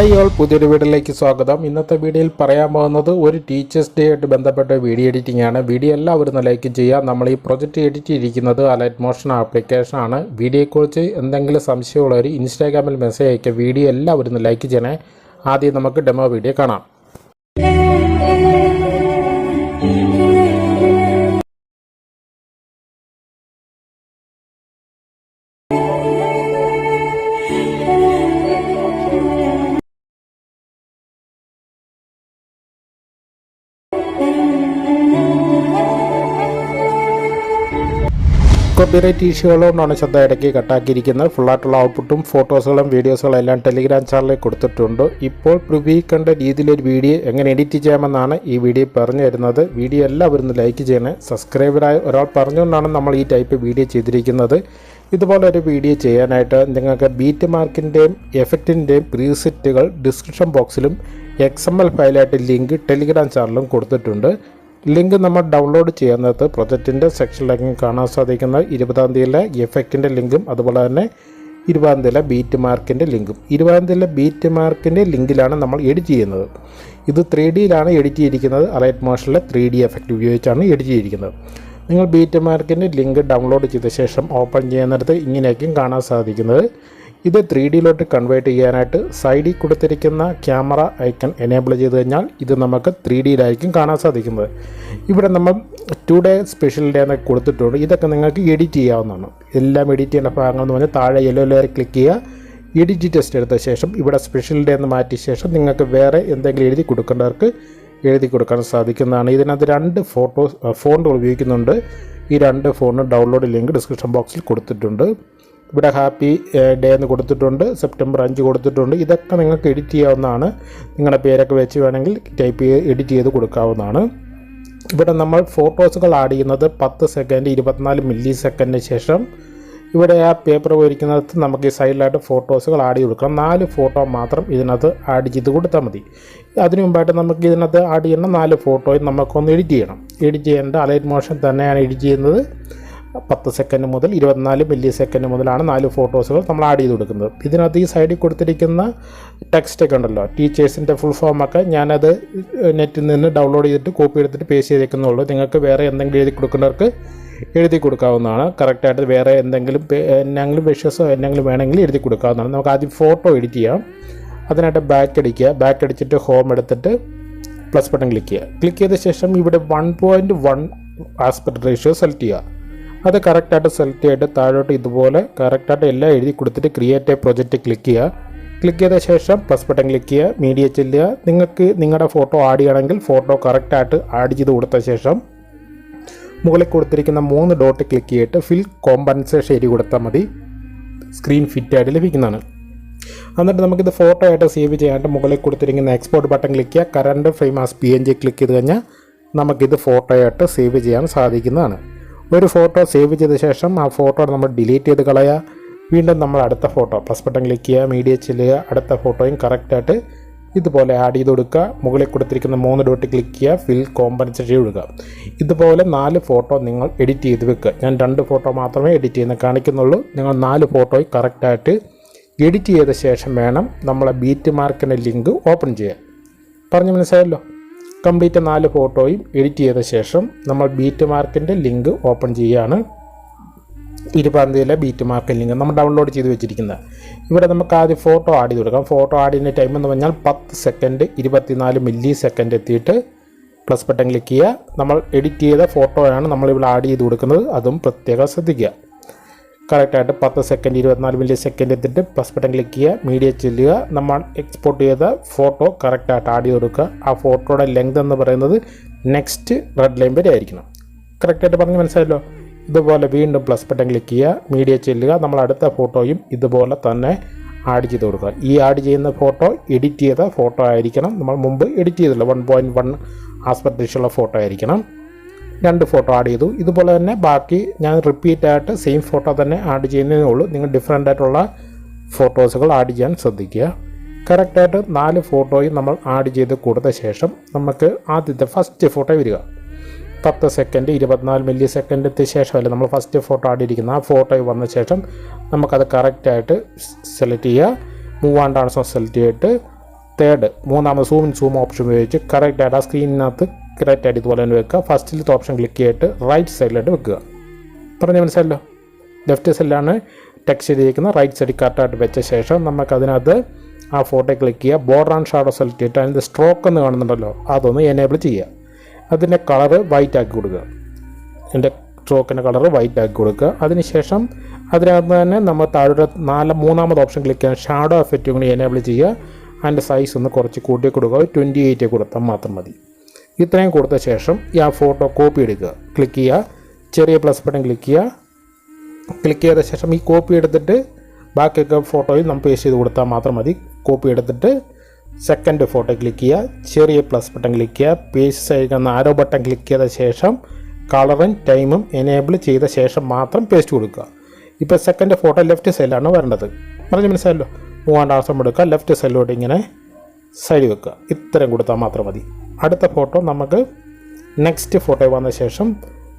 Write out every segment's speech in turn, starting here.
Hi all പുതിയൊരു വീഡിയോയിലേക്ക് സ്വാഗതം. ഇന്നത്തെ വീഡിയോയിൽ പറയാൻ പോകുന്നത് ഒരു ടീച്ചേഴ്സ് ഡേ ആയിട്ട് ബന്ധപ്പെട്ട വീഡിയോ എഡിറ്റിംഗ് ആണ്. വീഡിയോ എല്ലാവരും ലൈക്ക് ചെയ്യുക. നമ്മൾ ഈ പ്രൊജക്റ്റ് എഡിറ്റ് ചെയ്തിരിക്കുന്നത് അലൈറ്റ് മോഷൻ ആപ്ലിക്കേഷൻ ആണ്. വീഡിയോയെക്കുറിച്ച് എന്തെങ്കിലും സംശയമുള്ളവർ ഇൻസ്റ്റാഗ്രാമിൽ മെസ്സേജ് അയക്കുക. വീഡിയോ എല്ലാവരും ലൈക്ക് ചെയ്യണേ. ആദ്യം നമുക്ക് ഡെമോ വീഡിയോ കാണാം. കോപ്പിറൈറ്റ് ഇഷ്യൂകളുകൊണ്ടാണ് ശ്രദ്ധ ഇടയ്ക്ക് കട്ടാക്കിയിരിക്കുന്നത്. ഫുള്ളായിട്ടുള്ള ഔട്ട്പുട്ടും ഫോട്ടോസുകളും വീഡിയോസുകളും എല്ലാം ടെലിഗ്രാം ചാനലിൽ കൊടുത്തിട്ടുണ്ട്. ഇപ്പോൾ പ്രിവ്യൂ കണ്ട രീതിയിലൊരു വീഡിയോ എങ്ങനെ എഡിറ്റ് ചെയ്യാമെന്നാണ് ഈ വീഡിയോ പറഞ്ഞു തരുന്നത്. വീഡിയോ എല്ലാവരും ഒന്ന് ലൈക്ക് ചെയ്യണേ. സബ്സ്ക്രൈബറായ ഒരാൾ പറഞ്ഞുകൊണ്ടാണ് നമ്മൾ ഈ ടൈപ്പ് വീഡിയോ ചെയ്തിരിക്കുന്നത്. ഇതുപോലെ ഒരു വീഡിയോ ചെയ്യാനായിട്ട് നിങ്ങൾക്ക് ബീറ്റ് മാർക്കിന്റെയും എഫക്റ്റിന്റെയും പ്രീസെറ്റുകൾ ഡിസ്ക്രിപ്ഷൻ ബോക്സിലും എക്സ് എം എൽ ഫയലായിട്ട് ലിങ്ക് ടെലിഗ്രാം ചാനലിലും കൊടുത്തിട്ടുണ്ട്. ലിങ്ക് നമ്മൾ ഡൗൺലോഡ് ചെയ്യുന്നത് പ്രൊജക്റ്റിന്റെ സെക്ഷനിലേക്ക് കാണാൻ സാധിക്കുന്ന ഇരുപതാം തീയതിയിലെ എഫക്റ്റിന്റെ ലിങ്കും അതുപോലെ തന്നെ ഇരുപതാം തീയതിയിലെ ബീറ്റ് മാർക്കിന്റെ ലിങ്കും. ഇരുപതാം തീയതിയിലെ ബീറ്റ് മാർക്കിന്റെ ലിങ്കിലാണ് നമ്മൾ എഡിറ്റ് ചെയ്യുന്നത്. ഇത് ത്രീ ഡിയിലാണ് എഡിറ്റ് ചെയ്തിരിക്കുന്നത്. അലൈറ്റ് മോഷനിലെ ത്രീ ഡി എഫക്റ്റ് ഉപയോഗിച്ചാണ് എഡിറ്റ് ചെയ്തിരിക്കുന്നത്. നിങ്ങൾ ബീറ്റ് മാർക്കിന്റെ ലിങ്ക് ഡൗൺലോഡ് ചെയ്ത ശേഷം ഓപ്പൺ ചെയ്യുന്നിടത്ത് ഇങ്ങനെയൊക്കെയും കാണാൻ സാധിക്കുന്നത്. ഇത് ത്രീ ഡിയിലോട്ട് കൺവേർട്ട് ചെയ്യാനായിട്ട് സൈഡിൽ കൊടുത്തിരിക്കുന്ന ക്യാമറ ഐക്കൺ എനേബിൾ ചെയ്ത് കഴിഞ്ഞാൽ ഇത് നമുക്ക് ത്രീ ഡിയിലായിരിക്കും കാണാൻ സാധിക്കുന്നത്. ഇവിടെ നമ്മൾ ടു ഡേ സ്പെഷ്യൽ ഡേ എന്നൊക്കെ കൊടുത്തിട്ടുണ്ട്. ഇതൊക്കെ നിങ്ങൾക്ക് എഡിറ്റ് ചെയ്യാവുന്നതാണ്. എല്ലാം എഡിറ്റ് ചെയ്യേണ്ട ഭാഗങ്ങൾ എന്ന് പറഞ്ഞാൽ താഴെ യെല്ലോ ലെയർ ക്ലിക്ക് ചെയ്യുക. എഡിറ്റ് ടെസ്റ്റ് എടുത്ത ശേഷം ഇവിടെ സ്പെഷ്യൽ ഡേ എന്ന് മാറ്റിയ ശേഷം നിങ്ങൾക്ക് വേറെ എന്തെങ്കിലും എഴുതി കൊടുക്കേണ്ടവർക്ക് എഴുതി കൊടുക്കാൻ സാധിക്കുന്നതാണ്. ഇതിനകത്ത് രണ്ട് ഫോട്ടോസ് ഫോണുകൾ ഉപയോഗിക്കുന്നുണ്ട്. ഈ രണ്ട് ഫോണും ഡൗൺലോഡ് ലിങ്ക് ഡിസ്ക്രിപ്ഷൻ ബോക്സിൽ കൊടുത്തിട്ടുണ്ട്. ഇവിടെ ഹാപ്പി ഡേ എന്ന് കൊടുത്തിട്ടുണ്ട് സെപ്റ്റംബർ അഞ്ച് കൊടുത്തിട്ടുണ്ട്. ഇതൊക്കെ നിങ്ങൾക്ക് എഡിറ്റ് ചെയ്യാവുന്നതാണ്. നിങ്ങളുടെ പേരൊക്കെ വെച്ച് വേണമെങ്കിൽ ടൈപ്പ് ചെയ്ത് എഡിറ്റ് ചെയ്ത് കൊടുക്കാവുന്നതാണ്. ഇവിടെ നമ്മൾ ഫോട്ടോസുകൾ ആഡ് ചെയ്യുന്നത് പത്ത് സെക്കൻഡ് ഇരുപത്തിനാല് മില്ലി സെക്കൻഡിന് ശേഷം. ഇവിടെ ആ പേപ്പർ പോയിരിക്കുന്നത് നമുക്ക് ഈ സൈഡിലായിട്ട് ഫോട്ടോസുകൾ ആഡ് ചെയ്ത് കൊടുക്കണം. നാല് ഫോട്ടോ മാത്രം ഇതിനകത്ത് ആഡ് ചെയ്ത് കൊടുത്താൽ മതി. അതിനു മുമ്പായിട്ട് നമുക്ക് ഇതിനകത്ത് ആഡ് ചെയ്യുന്ന നാല് ഫോട്ടോയും നമുക്കൊന്ന് എഡിറ്റ് ചെയ്യണം. എഡിറ്റ് ചെയ്യേണ്ട അലൈറ്റ് മോഷൻ തന്നെയാണ് എഡിറ്റ് ചെയ്യുന്നത്. പത്ത് സെക്കൻഡ് മുതൽ ഇരുപത്തിനാല് മില്ലി സെക്കൻഡ് മുതലാണ് നാല് ഫോട്ടോസുകൾ നമ്മൾ ആഡ് ചെയ്ത് കൊടുക്കുന്നത്. ഇതിനകത്ത് ഈ സൈഡിൽ കൊടുത്തിരിക്കുന്ന ടെക്സ്റ്റ് ഒക്കെ ഉണ്ടല്ലോ. ടീച്ചേഴ്സിന്റെ ഫുൾ ഫോമൊക്കെ ഞാനത് നെറ്റിൽ നിന്ന് ഡൗൺലോഡ് ചെയ്തിട്ട് കോപ്പി എടുത്തിട്ട് പേസ്റ്റ് ചെയ്തേക്കുന്നുള്ളൂ. നിങ്ങൾക്ക് വേറെ എന്തെങ്കിലും എഴുതി കൊടുക്കുന്നവർക്ക് എഴുതി കൊടുക്കാവുന്നതാണ്. കറക്റ്റായിട്ട് വേറെ എന്തെങ്കിലും എന്നെങ്കിലും വിഷസോ എന്നെങ്കിലും വേണമെങ്കിൽ എഴുതി കൊടുക്കാവുന്നതാണ്. നമുക്ക് ആദ്യം ഫോട്ടോ എഡിറ്റ് ചെയ്യാം. അതിനായിട്ട് ബാക്ക് അടിക്കുക. ബാക്ക് അടിച്ചിട്ട് ഹോം എടുത്തിട്ട് പ്ലസ് ബട്ടൺ ക്ലിക്ക് ചെയ്യുക. ക്ലിക്ക് ചെയ്ത ശേഷം ഇവിടെ one point one aspect ratio select ചെയ്യുക. അത് കറക്റ്റായിട്ട് സെലക്ട് ചെയ്തിട്ട് താഴോട്ട് ഇതുപോലെ കറക്റ്റായിട്ട് എല്ലാം എഴുതി കൊടുത്തിട്ട് ക്രിയേറ്റ് എ പ്രൊജക്റ്റ് ക്ലിക്ക് ചെയ്യുക. ക്ലിക്ക് ചെയ്ത ശേഷം പ്ലസ് ബട്ടൺ ക്ലിക്ക് ചെയ്യുക. മീഡിയ ചെല്ലുക നിങ്ങൾക്ക് നിങ്ങളുടെ ഫോട്ടോ ആഡ് ചെയ്യണമെങ്കിൽ ഫോട്ടോ കറക്റ്റായിട്ട് ആഡ് ചെയ്ത് കൊടുത്ത ശേഷം മുകളിൽ കൊടുത്തിരിക്കുന്ന മൂന്ന് ഡോട്ട് ക്ലിക്ക് ചെയ്തിട്ട് ഫിൽ കോമ്പൻസേഷൻ എഴുതി കൊടുത്താൽ മതി. സ്ക്രീൻ ഫിറ്റായിട്ട് ലഭിക്കുന്നതാണ്. എന്നിട്ട് നമുക്കിത് ഫോട്ടോ ആയിട്ട് സേവ് ചെയ്യാനായിട്ട് മുകളിൽ കൊടുത്തിരിക്കുന്ന എക്സ്പോർട്ട് ബട്ടൺ ക്ലിക്ക് ചെയ്യുക. Current frame as P N G click ചെയ്ത് കഴിഞ്ഞാൽ നമുക്കിത് ഫോട്ടോ ആയിട്ട് സേവ് ചെയ്യാൻ സാധിക്കുന്നതാണ്. ഒരു ഫോട്ടോ സേവ് ചെയ്ത ശേഷം ആ ഫോട്ടോ നമ്മൾ ഡിലീറ്റ് ചെയ്ത് കളയുക വീണ്ടും നമ്മൾ അടുത്ത ഫോട്ടോ പ്ലസ് ബട്ടൺ ക്ലിക്ക് ചെയ്യുക മീഡിയ ചെല്ലുക അടുത്ത ഫോട്ടോയും കറക്റ്റായിട്ട് ഇതുപോലെ ആഡ് ചെയ്ത് കൊടുക്കുക. മുകളിൽ കൊടുത്തിരിക്കുന്ന മൂന്ന് ഡോട്ട് ക്ലിക്ക് ചെയ്യുക ഫിൽ കോമ്പൻസേഷൻ കൊടുക്കുക ഇതുപോലെ നാല് ഫോട്ടോ നിങ്ങൾ എഡിറ്റ് ചെയ്ത് വെക്കുക. ഞാൻ രണ്ട് ഫോട്ടോ മാത്രമേ എഡിറ്റ് ചെയ്യുന്ന കാണിക്കുന്നുള്ളൂ. നിങ്ങൾ നാല് ഫോട്ടോയും കറക്റ്റായിട്ട് എഡിറ്റ് ചെയ്ത ശേഷം വേണം നമ്മളെ ബീറ്റ് മാർക്കിന്റെ ലിങ്ക് ഓപ്പൺ ചെയ്യാൻ. പറഞ്ഞു മനസ്സിലായല്ലോ? കംപ്ലീറ്റ് നാല് ഫോട്ടോയും എഡിറ്റ് ചെയ്ത ശേഷം നമ്മൾ ബീറ്റ് മാർക്കിന്റെ ലിങ്ക് ഓപ്പൺ ചെയ്യുകയാണ്. ഇരുപതാം തീയതിയിലെ ബീറ്റ് മാർക്ക് ലിങ്ക് നമ്മൾ ഡൗൺലോഡ് ചെയ്ത് വെച്ചിരിക്കുന്നത്. ഇവിടെ നമുക്ക് ആദ്യം ഫോട്ടോ ആഡ് ചെയ്ത് കൊടുക്കാം. ഫോട്ടോ ആഡ് ചെയ്യുന്ന ടൈം എന്ന് പറഞ്ഞാൽ പത്ത് സെക്കൻഡ് ഇരുപത്തിനാല് മില്ലി സെക്കൻഡ് എത്തിയിട്ട് പ്ലസ് ബട്ടൺ ക്ലിക്ക് ചെയ്യുക. നമ്മൾ എഡിറ്റ് ചെയ്ത ഫോട്ടോയാണ് നമ്മളിവിടെ ആഡ് ചെയ്ത് കൊടുക്കുന്നത്. അതും പ്രത്യേകം ശ്രദ്ധിക്കുക. കറക്റ്റായിട്ട് പത്ത് സെക്കൻഡ് ഇരുപത്തിനാല് മില്ലി സെക്കൻഡ് എത്തിയിട്ട് പ്ലസ് ബട്ടൺ ക്ലിക്ക് ചെയ്യുക മീഡിയ ചെല്ലുക. നമ്മൾ എക്സ്പോർട്ട് ചെയ്ത ഫോട്ടോ കറക്റ്റായിട്ട് ആഡ് കൊടുക്കുക ആ ഫോട്ടോയുടെ ലെങ്ത് എന്ന് പറയുന്നത് നെക്സ്റ്റ് റെഡ് ലൈൻ വരെ ആയിരിക്കണം. കറക്റ്റായിട്ട് പറഞ്ഞ് മനസ്സിലായല്ലോ? ഇതുപോലെ വീണ്ടും പ്ലസ് ബട്ടൺ ക്ലിക്ക് ചെയ്യുക മീഡിയ ചെല്ലുക. നമ്മൾ അടുത്ത ഫോട്ടോയും ഇതുപോലെ തന്നെ ആഡ് ചെയ്ത് കൊടുക്കുക. ഈ ആഡ് ചെയ്യുന്ന ഫോട്ടോ എഡിറ്റ് ചെയ്ത ഫോട്ടോ ആയിരിക്കണം. നമ്മൾ മുമ്പ് എഡിറ്റ് ചെയ്തില്ല. One point one aspect photo ആയിരിക്കണം. രണ്ട് ഫോട്ടോ ആഡ് ചെയ്തു. ഇതുപോലെ തന്നെ ബാക്കി ഞാൻ റിപ്പീറ്റ് ആയിട്ട് സെയിം ഫോട്ടോ തന്നെ ആഡ് ചെയ്യുന്നതേ ഉള്ളൂ. നിങ്ങൾ ഡിഫറെന്റ് ആയിട്ടുള്ള ഫോട്ടോസുകൾ ആഡ് ചെയ്യാൻ ശ്രദ്ധിക്കുക. കറക്റ്റായിട്ട് നാല് ഫോട്ടോയും നമ്മൾ ആഡ് ചെയ്ത് കൊടുത്ത ശേഷം നമുക്ക് ആദ്യത്തെ ഫസ്റ്റ് ഫോട്ടോ വരിക. പത്ത് സെക്കൻഡ് ഇരുപത്തിനാല് മില്ലി സെക്കൻഡ് എത്തിയ ശേഷമല്ലേ നമ്മൾ ഫസ്റ്റ് ഫോട്ടോ ആഡ് ചെയ്തിരിക്കുന്നത്? ആ ഫോട്ടോ വന്ന ശേഷം നമുക്കത് കറക്റ്റായിട്ട് സെലക്ട് ചെയ്യുക. മൂവ് ആൻഡ് ആൺസോ സെലക്ട് ചെയ്തിട്ട് തേർഡ് മൂന്നാമത് സൂം സൂം ഓപ്ഷൻ ഉപയോഗിച്ച് കറക്റ്റായിട്ട് ആ സ്ക്രീനിനകത്ത് കറക്റ്റായിട്ട് ഇതുപോലെ തന്നെ വെക്കുക. ഫസ്റ്റിലത്തെ ഓപ്ഷൻ ക്ലിക്ക് ചെയ്തിട്ട് റൈറ്റ് സൈഡിലായിട്ട് വെക്കുക. പറഞ്ഞ മനസ്സിലല്ലോ ലെഫ്റ്റ് സൈഡിലാണ് ടെക്സ്റ്റ് ചെയ്തിരിക്കുന്നത് റൈറ്റ് സൈഡ് കറക്റ്റായിട്ട് വെച്ച ശേഷം നമുക്കതിനകത്ത് ആ ഫോട്ടോ ക്ലിക്ക് ചെയ്യുക. ബോർഡർ ആൻഡ് ഷാഡോ സെലക്ട് ചെയ്തിട്ട് അതിന്റെ സ്ട്രോക്ക് എന്ന് കാണുന്നുണ്ടല്ലോ. അതൊന്ന് എനേബിൾ ചെയ്യുക. അതിന്റെ കളറ് വൈറ്റ് ആക്കി കൊടുക്കുക. എന്റെ സ്ട്രോക്കിന്റെ കളർ വൈറ്റ് ആക്കി കൊടുക്കുക. അതിനുശേഷം അതിനകത്ത് തന്നെ നമ്മൾ താഴെ നാല് മൂന്നാമത് ഓപ്ഷൻ ക്ലിക്ക് ചെയ്യാൻ ഷാഡോ എഫക്റ്റ് കൂടി എനേബിൾ ചെയ്യുക. അതിന്റെ സൈസ് ഒന്ന് കുറച്ച് കൂട്ടി കൊടുക്കുക. ട്വന്റി എയ്റ്റ് കൊടുത്താൽ മാത്രം മതി. ഇത്രയും കൊടുത്ത ശേഷം ഈ ആ ഫോട്ടോ കോപ്പി എടുക്കുക. ക്ലിക്ക് ചെയ്യുക. ചെറിയ പ്ലസ് ബട്ടൺ ക്ലിക്ക് ചെയ്യുക. ക്ലിക്ക് ചെയ്ത ശേഷം ഈ കോപ്പി എടുത്തിട്ട് ബാക്കിയൊക്കെ ഫോട്ടോയിൽ നമ്മൾ പേസ്റ്റ് ചെയ്ത് കൊടുത്താൽ മാത്രം മതി. കോപ്പി എടുത്തിട്ട് സെക്കൻഡ് ഫോട്ടോ ക്ലിക്ക് ചെയ്യുക. ചെറിയ പ്ലസ് ബട്ടൺ ക്ലിക്ക് ചെയ്യുക. പേസ്റ്റ് സൈഡിൽ ആരോ ബട്ടൺ ക്ലിക്ക് ചെയ്ത ശേഷം കളറും ടൈമും എനേബിൾ ചെയ്ത ശേഷം മാത്രം പേസ്റ്റ് കൊടുക്കുക. ഇപ്പോൾ സെക്കൻഡ് ഫോട്ടോ ലെഫ്റ്റ് സൈഡിലാണ് വരേണ്ടത്. പറഞ്ഞ് മനസ്സിലല്ലോ മൂവാണ്ട് ആസം എടുക്കുക. ലെഫ്റ്റ് സൈഡിലോട്ട് ഇങ്ങനെ സൈഡ് വെക്കുക. ഇത്രയും കൊടുത്താൽ മാത്രം മതി. അടുത്ത ഫോട്ടോ നമുക്ക് നെക്സ്റ്റ് ഫോട്ടോ വന്ന ശേഷം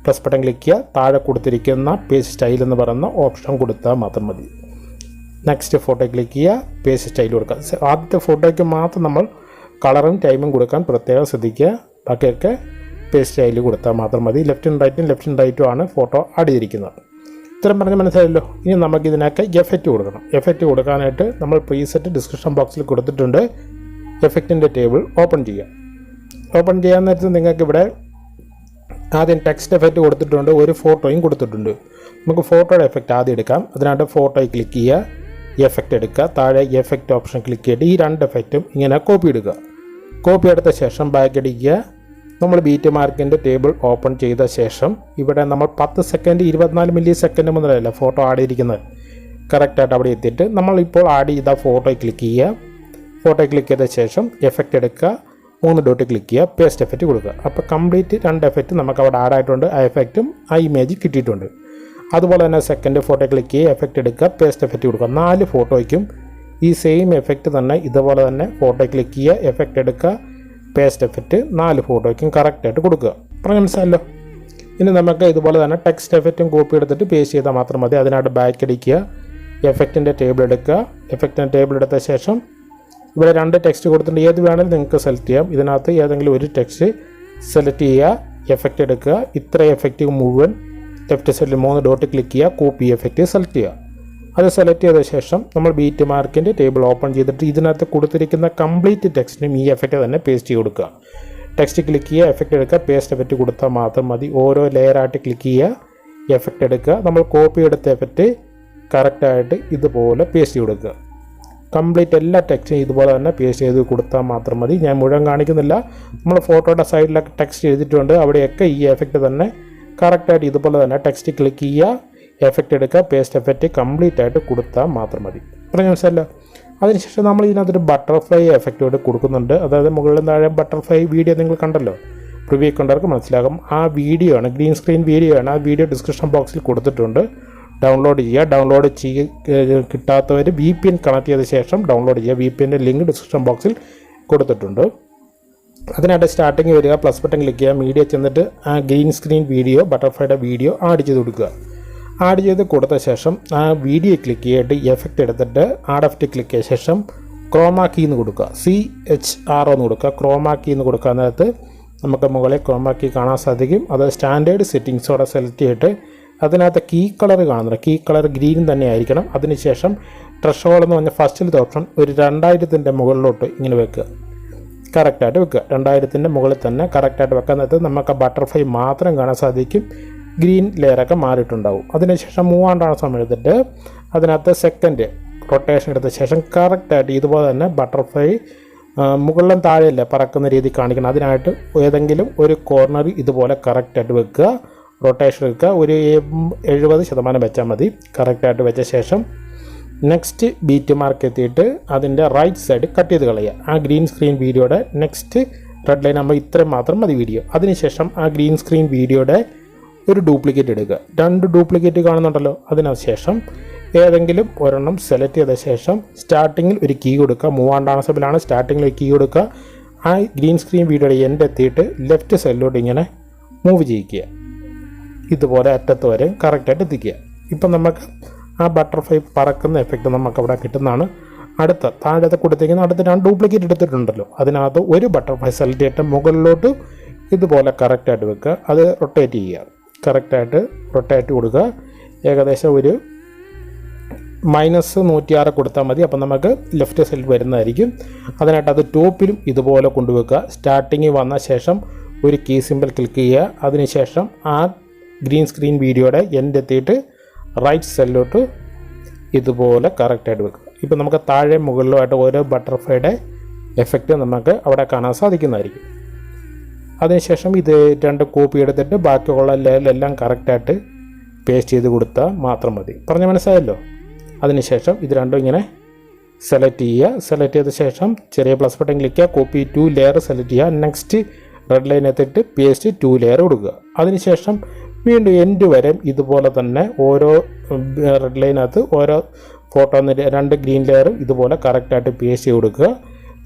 പ്ലസ് ബട്ടൺ ക്ലിക്ക് ചെയ്യുക. താഴെ കൊടുത്തിരിക്കുന്ന പേജ് സ്റ്റൈൽ എന്ന് പറയുന്ന ഓപ്ഷൻ കൊടുത്താൽ മാത്രം മതി. നെക്സ്റ്റ് ഫോട്ടോ ക്ലിക്ക് ചെയ്യുക. പേജ് സ്റ്റൈൽ കൊടുക്കുക. ആദ്യത്തെ ഫോട്ടോയ്ക്ക് മാത്രം നമ്മൾ കളറും ടൈമും കൊടുക്കാൻ പ്രത്യേകം ശ്രദ്ധിക്കുക. ബാക്കിയൊക്കെ പേജ് സ്റ്റൈൽ കൊടുത്താൽ മാത്രം മതി. ലെഫ്റ്റും റൈറ്റും ലെഫ്റ്റും റൈറ്റും ആണ് ഫോട്ടോ അടിയിരിക്കുന്നത്. ഇത്രയും പറഞ്ഞ് മനസ്സിലായല്ലോ? ഇനി നമുക്ക് ഇതിനൊക്കെ എഫക്റ്റ് കൊടുക്കണം. എഫക്റ്റ് കൊടുക്കാനായിട്ട് നമ്മൾ പ്രീസെറ്റ് ഡിസ്ക്രിപ്ഷൻ ബോക്സിൽ കൊടുത്തിട്ടുണ്ട്. എഫക്റ്റിന്റെ ടേബിൾ ഓപ്പൺ ചെയ്യുക. ഓപ്പൺ ചെയ്യാൻ നേരത്ത് നിങ്ങൾക്ക് ഇവിടെ ആദ്യം ടെക്സ്റ്റ് എഫക്റ്റ് കൊടുത്തിട്ടുണ്ട് ഒരു ഫോട്ടോയും കൊടുത്തിട്ടുണ്ട്. നമുക്ക് ഫോട്ടോയുടെ എഫക്റ്റ് ആദ്യം എടുക്കാം. അതിനായിട്ട് ഫോട്ടോയിൽ ക്ലിക്ക് ചെയ്യുക എഫക്റ്റ് എടുക്കുക. താഴെ എഫക്റ്റ് ഓപ്ഷൻ ക്ലിക്ക് ചെയ്തിട്ട് ഈ രണ്ട് എഫക്റ്റും ഇങ്ങനെ കോപ്പി എടുക്കുക കോപ്പി എടുത്ത ശേഷം ബാക്ക് അടിക്കുക നമ്മൾ ബീറ്റ് മാർക്കിന്റെ ടേബിൾ ഓപ്പൺ ചെയ്ത ശേഷം ഇവിടെ നമ്മൾ പത്ത് സെക്കൻഡ് ഇരുപത്തിനാല് മില്ലി സെക്കൻഡ് മുതലല്ല ഫോട്ടോ ആഡ് ചെയ്തിരിക്കുന്നത്. കറക്റ്റായിട്ട് അവിടെ എത്തിയിട്ട് നമ്മൾ ഇപ്പോൾ ആഡ് ചെയ്ത ഫോട്ടോയിൽ ക്ലിക്ക് ചെയ്യുക. ഫോട്ടോയിൽ ക്ലിക്ക് ചെയ്ത ശേഷം എഫക്റ്റ് എടുക്കുക. മൂന്ന് ഡോട്ട് ക്ലിക്ക് ചെയ്യുക പേസ്റ്റ് എഫക്റ്റ് കൊടുക്കുക. അപ്പോൾ കംപ്ലീറ്റ് രണ്ട് എഫക്റ്റ് നമുക്ക് അവിടെ ആഡ് ആയിട്ടുണ്ട്. ആ എഫക്റ്റും ആ ഇമേജ് കിട്ടിയിട്ടുണ്ട്. അതുപോലെ തന്നെ സെക്കൻഡ് ഫോട്ടോ ക്ലിക്ക് ചെയ്യുക എഫക്റ്റ് എടുക്കുക പേസ്റ്റ് എഫക്റ്റ് കൊടുക്കുക. നാല് ഫോട്ടോയ്ക്കും ഈ സെയിം എഫക്റ്റ് തന്നെ ഇതുപോലെ തന്നെ ഫോട്ടോ ക്ലിക്ക് ചെയ്യുക എഫക്റ്റ് എടുക്കുക പേസ്റ്റ് എഫക്റ്റ് നാല് ഫോട്ടോയ്ക്കും കറക്റ്റായിട്ട് കൊടുക്കുക. പറഞ്ഞ മനസ്സിലല്ലോ ഇനി നമുക്ക് ഇതുപോലെ തന്നെ ടെക്സ്റ്റ് എഫക്റ്റും കോപ്പി എടുത്തിട്ട് പേസ്റ്റ് ചെയ്താൽ മാത്രം മതി. അതിനായിട്ട് ബാക്ക് അടിക്കുക എഫക്റ്റിന്റെ ടേബിൾ എടുക്കുക. എഫക്റ്റിന്റെ ടേബിൾ എടുത്ത ശേഷം ഇവിടെ രണ്ട് ടെക്സ്റ്റ് കൊടുത്തിട്ടുണ്ട്. ഏത് വേണമെങ്കിലും നിങ്ങൾക്ക് സെലക്ട് ചെയ്യാം. ഇതിനകത്ത് ഏതെങ്കിലും ഒരു ടെക്സ്റ്റ് സെലക്ട് ചെയ്യുക എഫക്റ്റ് എടുക്കുക. ഇത്ര എഫക്റ്റ് മുഴുവൻ ലെഫ്റ്റ് സൈഡിൽ മൂന്ന് ഡോട്ട് ക്ലിക്ക് ചെയ്യുക കോപ്പി എഫക്റ്റ് സെലക്ട് ചെയ്യുക. അത് സെലക്ട് ചെയ്ത ശേഷം നമ്മൾ ബീറ്റ് മാർക്കിന്റെ ടേബിൾ ഓപ്പൺ ചെയ്തിട്ട് ഇതിനകത്ത് കൊടുത്തിരിക്കുന്ന കംപ്ലീറ്റ് ടെക്സ്റ്റിനും ഈ എഫക്റ്റ് തന്നെ പേസ്റ്റ് ചെയ്ത് കൊടുക്കുക. ടെക്സ്റ്റ് ക്ലിക്ക് ചെയ്യുക എഫക്റ്റ് എടുക്കുക പേസ്റ്റ് എഫക്റ്റ് കൊടുത്താൽ മാത്രം മതി. ഓരോ ലെയറായിട്ട് ക്ലിക്ക് ചെയ്യുക എഫക്റ്റ് എടുക്കുക. നമ്മൾ കോപ്പി എടുത്ത എഫക്റ്റ് കറക്റ്റായിട്ട് ഇതുപോലെ പേസ്റ്റ് ചെയ്ത് കൊടുക്കുക. കംപ്ലീറ്റ് എല്ലാ ടെക്സ്റ്റും ഇതുപോലെ തന്നെ പേസ്റ്റ് ചെയ്ത് കൊടുത്താൽ മാത്രം മതി. ഞാൻ മുഴുവൻ കാണിക്കുന്നില്ല. നമ്മൾ ഫോട്ടോയുടെ സൈഡിലൊക്കെ ടെക്സ്റ്റ് എഴുതിയിട്ടുണ്ട്. അവിടെയൊക്കെ ഈ എഫക്റ്റ് തന്നെ കറക്റ്റായിട്ട് ഇതുപോലെ തന്നെ ടെക്സ്റ്റ് ക്ലിക്ക് ചെയ്യുക എഫക്റ്റ് എടുക്കുക പേസ്റ്റ് എഫക്റ്റ് കംപ്ലീറ്റ് ആയിട്ട് കൊടുത്താൽ മാത്രം മതി. പറഞ്ഞ മനസ്സിലല്ലോ അതിനുശേഷം നമ്മൾ ഇതിനകത്തൊരു ബട്ടർഫ്ലൈ എഫക്റ്റ് കൂടെ കൊടുക്കുന്നുണ്ട്. അതായത് മുകളിൽ താഴെ ബട്ടർഫ്ലൈ വീഡിയോ നിങ്ങൾ കണ്ടല്ലോ? പ്രിവ്യൂ കണ്ടവർക്ക് മനസ്സിലാകും. ആ വീഡിയോ ആണ് ഗ്രീൻ സ്ക്രീൻ വീഡിയോ ആണ്. ആ വീഡിയോ ഡിസ്ക്രിപ്ഷൻ ബോക്സിൽ കൊടുത്തിട്ടുണ്ട്. ഡൗൺലോഡ് ചെയ്യുക. ഡൗൺലോഡ് ചെയ്യ കിട്ടാത്തവർ വി പി എൻ കണക്ട് ചെയ്ത ശേഷം ഡൗൺലോഡ് ചെയ്യുക. വി പി എന്റെ ലിങ്ക് ഡിസ്ക്രിപ്ഷൻ ബോക്സിൽ കൊടുത്തിട്ടുണ്ട്. അതിനായിട്ട് സ്റ്റാർട്ടിങ് വരിക പ്ലസ് ബട്ടൺ ക്ലിക്ക് ചെയ്യുക മീഡിയ ചെന്നിട്ട് ആ ഗ്രീൻ സ്ക്രീൻ വീഡിയോ ബട്ടർഫ്ലൈയുടെ വീഡിയോ ആഡ് ചെയ്ത് കൊടുക്കുക. ആഡ് ചെയ്ത് കൊടുത്ത ശേഷം ആ വീഡിയോ ക്ലിക്ക് ചെയ്തിട്ട് എഫക്റ്റ് എടുത്തിട്ട് ആഡ് എഫക്റ്റ് ക്ലിക്ക് ചെയ്ത ശേഷം ക്രോമാ കീ എന്ന് കൊടുക്കുക. സി എച്ച് ആർ എന്ന് കൊടുക്കുക. ക്രോമാ കീ എന്ന് കൊടുക്കുക നേരത്ത് നമുക്ക് മുകളിൽ ക്രോമാ കീ കാണാൻ സാധിക്കും. അത് സ്റ്റാൻഡേർഡ് സെറ്റിങ്സോടെ സെലക്ട് ചെയ്തിട്ട് അതിനകത്ത് കീ കളർ കാണുന്നുണ്ട്. കീ കളർ ഗ്രീൻ തന്നെ ആയിരിക്കണം. അതിനുശേഷം ട്രഷോൾ എന്ന് പറഞ്ഞ ഫസ്റ്റിലത്തെ ഓപ്ഷൻ ഒരു രണ്ടായിരത്തിന്റെ മുകളിലോട്ട് ഇങ്ങനെ വെക്കുക. കറക്റ്റായിട്ട് വെക്കുക. രണ്ടായിരത്തിന്റെ മുകളിൽ തന്നെ കറക്റ്റായിട്ട് വെക്കാൻ നേരത്ത് നമുക്ക് ബട്ടർഫ്ലൈ മാത്രം കാണാൻ സാധിക്കും. ഗ്രീൻ ലെയറൊക്കെ മാറിയിട്ടുണ്ടാവും. അതിനുശേഷം മൂവാണ്ടാണ് സമയം എടുത്തിട്ട് അതിനകത്ത് സെക്കൻഡ് റൊട്ടേഷൻ എടുത്ത ശേഷം കറക്റ്റായിട്ട് ഇതുപോലെ തന്നെ ബട്ടർഫ്ലൈ മുകളിലും താഴെയല്ലേ പറക്കുന്ന രീതി കാണിക്കണം. അതിനായിട്ട് ഏതെങ്കിലും ഒരു കോർണർ ഇതുപോലെ കറക്റ്റായിട്ട് വെക്കുക. റൊട്ടേഷൻ എടുക്കുക. ഒരു എഴുപത് ശതമാനം വെച്ചാൽ മതി. കറക്റ്റായിട്ട് വെച്ച ശേഷം നെക്സ്റ്റ് ബീറ്റ് മാർക്ക് എത്തിയിട്ട് അതിന്റെ റൈറ്റ് സൈഡ് കട്ട് ചെയ്ത് കളയുക. ആ ഗ്രീൻ സ്ക്രീൻ വീഡിയോയുടെ നെക്സ്റ്റ് റെഡ് ലൈൻ ആകുമ്പോൾ ഇത്രയും മാത്രം മതി വീഡിയോ അതിനുശേഷം ആ ഗ്രീൻ സ്ക്രീൻ വീഡിയോയുടെ ഒരു ഡ്യൂപ്ലിക്കേറ്റ് എടുക്കുക. രണ്ട് ഡ്യൂപ്ലിക്കേറ്റ് കാണുന്നുണ്ടല്ലോ. അതിനുശേഷം ഏതെങ്കിലും ഒരെണ്ണം സെലക്ട് ചെയ്ത ശേഷം സ്റ്റാർട്ടിങ്ങിൽ ഒരു കീ കൊടുക്കുക. മൂവാണ്ടാം ഡാൻസബിലാണ് സ്റ്റാർട്ടിങ്ങിൽ ഒരു കീ കൊടുക്കുക. ആ ഗ്രീൻ സ്ക്രീൻ വീഡിയോയുടെ എൻഡ് എത്തിയിട്ട് ലെഫ്റ്റ് സൈഡിലോട്ട് ഇങ്ങനെ മൂവ് ചെയ്യിക്കുക ഇതുപോലെ അറ്റത്ത് വരെ കറക്റ്റായിട്ട് എത്തിക്കുക. ഇപ്പം നമുക്ക് ആ ബട്ടർഫ്ലൈ പറക്കുന്ന എഫക്റ്റ് നമുക്ക് അവിടെ കിട്ടുന്നതാണ്. അടുത്ത താഴത്തെ കൊടുത്തേക്കുന്ന അടുത്ത രണ്ട് ഡ്യൂപ്ലിക്കേറ്റ് എടുത്തിട്ടുണ്ടല്ലോ. അതിനകത്ത് ഒരു ബട്ടർഫ്ലൈ സെലക്ട് ചെയ്തിട്ട് മുകളിലോട്ട് ഇതുപോലെ കറക്റ്റായിട്ട് വെക്കുക. അത് റൊട്ടേറ്റ് ചെയ്യുക. കറക്റ്റായിട്ട് റൊട്ടേറ്റ് കൊടുക്കുക. ഏകദേശം ഒരു മൈനസ് നൂറ്റിയാറ് കൊടുത്താൽ മതി. അപ്പം നമുക്ക് ലെഫ്റ്റ് സൈഡിൽ വരുന്നതായിരിക്കും. അതിനായിട്ട് അത് ടോപ്പിലും ഇതുപോലെ കൊണ്ടുവെക്കുക. സ്റ്റാർട്ടിങ് വന്ന ശേഷം ഒരു കീ സിമ്പിൾ ക്ലിക്ക് ചെയ്യുക. അതിനുശേഷം ആ ഗ്രീൻ സ്ക്രീൻ വീഡിയോയുടെ എൻഡ് എത്തിയിട്ട് റൈറ്റ് സൈഡിലോട്ട് ഇതുപോലെ കറക്റ്റായിട്ട് വെക്കുക. ഇപ്പോൾ നമുക്ക് താഴെ മുകളിലുമായിട്ട് ഓരോ ബട്ടർഫ്ലൈയുടെ എഫക്റ്റ് നമുക്ക് അവിടെ കാണാൻ സാധിക്കുന്നതായിരിക്കും. അതിനുശേഷം ഇത് രണ്ട് കോപ്പി എടുത്തിട്ട് ബാക്കിയുള്ള ലെയറിലെല്ലാം കറക്റ്റായിട്ട് പേസ്റ്റ് ചെയ്ത് കൊടുത്താൽ മാത്രം മതി. പറഞ്ഞ മനസ്സിലായല്ലോ? അതിനുശേഷം ഇത് രണ്ടും ഇങ്ങനെ സെലക്ട് ചെയ്യുക. സെലക്ട് ചെയ്ത ശേഷം ചെറിയ പ്ലസ് ബട്ടൺ ക്ലിക്ക് ചെയ്യുക. കോപ്പി ടു ലെയർ സെലക്ട് ചെയ്യുക. നെക്സ്റ്റ് റെഡ് ലൈൻ എത്തിയിട്ട് പേസ്റ്റ് ടു ലെയർ കൊടുക്കുക. അതിനുശേഷം വീണ്ടും എൻഡ് വരെ ഇതുപോലെ തന്നെ ഓരോ റെഡ് ലൈനകത്ത് ഓരോ ഫോട്ടോ രണ്ട് ഗ്രീൻ ലെയറും ഇതുപോലെ കറക്റ്റായിട്ട് പേസ്റ്റ് ചെയ്ത് കൊടുക്കുക.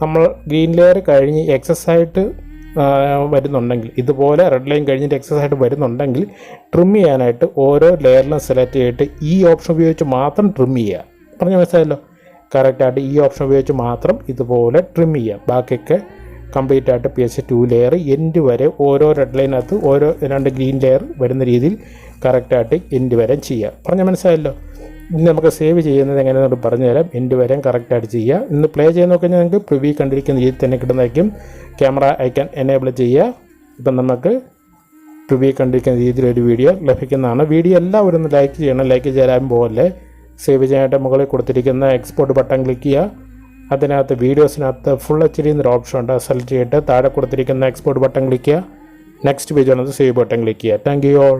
നമ്മൾ ഗ്രീൻ ലെയർ കഴിഞ്ഞ് എക്സസ് ആയിട്ട് വരുന്നുണ്ടെങ്കിൽ ഇതുപോലെ റെഡ് ലൈൻ കഴിഞ്ഞിട്ട് എക്സസ് ആയിട്ട് വരുന്നുണ്ടെങ്കിൽ ട്രിം ചെയ്യാനായിട്ട് ഓരോ ലെയറിലും സെലക്ട് ചെയ്തിട്ട് ഈ ഓപ്ഷൻ ഉപയോഗിച്ച് മാത്രം ട്രിം ചെയ്യുക. പറഞ്ഞ മനസ്സിലായല്ലോ? കറക്റ്റായിട്ട് ഈ ഓപ്ഷൻ ഉപയോഗിച്ച് മാത്രം ഇതുപോലെ ട്രിം ചെയ്യുക. ബാക്കിയൊക്കെ കംപ്ലീറ്റ് ആയിട്ട് P S to layer end വരെ ഓരോ റെഡ് ലൈനകത്ത് ഓരോ രണ്ട് ഗ്രീൻ ലെയർ വരുന്ന രീതിയിൽ കറക്റ്റായിട്ട് എൻഡ് വരെ ചെയ്യുക പറഞ്ഞാൽ മനസ്സിലായല്ലോ? ഇന്ന് നമുക്ക് സേവ് ചെയ്യുന്നത് എങ്ങനെയാണെന്ന് പറഞ്ഞു തരാം. എൻഡ് വരെ കറക്റ്റായിട്ട് ചെയ്യുക ഇന്ന് പ്ലേ ചെയ്ത് നോക്കിക്കഴിഞ്ഞാൽ നിങ്ങൾക്ക് പ്രിവ്യൂ കണ്ടിരിക്കുന്ന രീതിയിൽ തന്നെ കിട്ടുന്നതായിരിക്കും. ക്യാമറ ഐക്കൺ എനേബിൾ ചെയ്യുക. ഇപ്പം നമുക്ക് പ്രിവ്യൂ കണ്ടിരിക്കുന്ന രീതിയിലൊരു വീഡിയോ ലഭിക്കുന്നതാണ്. വീഡിയോ എല്ലാവരും ഒന്ന് ലൈക്ക് ചെയ്യണം. ലൈക്ക് ചെയ്യാൻ പോകല്ലേ സേവ് ചെയ്യാനായിട്ട് മുകളിൽ കൊടുത്തിരിക്കുന്ന എക്സ്പോർട്ട് ബട്ടൺ ക്ലിക്ക് ചെയ്യുക. അതിനകത്ത് വീഡിയോസിനകത്ത് ഫുൾ എച്ച് ഡി എന്നൊരു ഓപ്ഷൻ ഉണ്ട്. സെലക്ട് ചെയ്തിട്ട് താഴെ കൊടുത്തിരിക്കുന്ന എക്സ്പോർട്ട് ബട്ടൺ ക്ലിക്ക് ചെയ്യുക. നെക്സ്റ്റ് പേജ് വന്നത് സേവ് ബട്ടൺ ക്ലിക്ക് ചെയ്യുക. Thank you all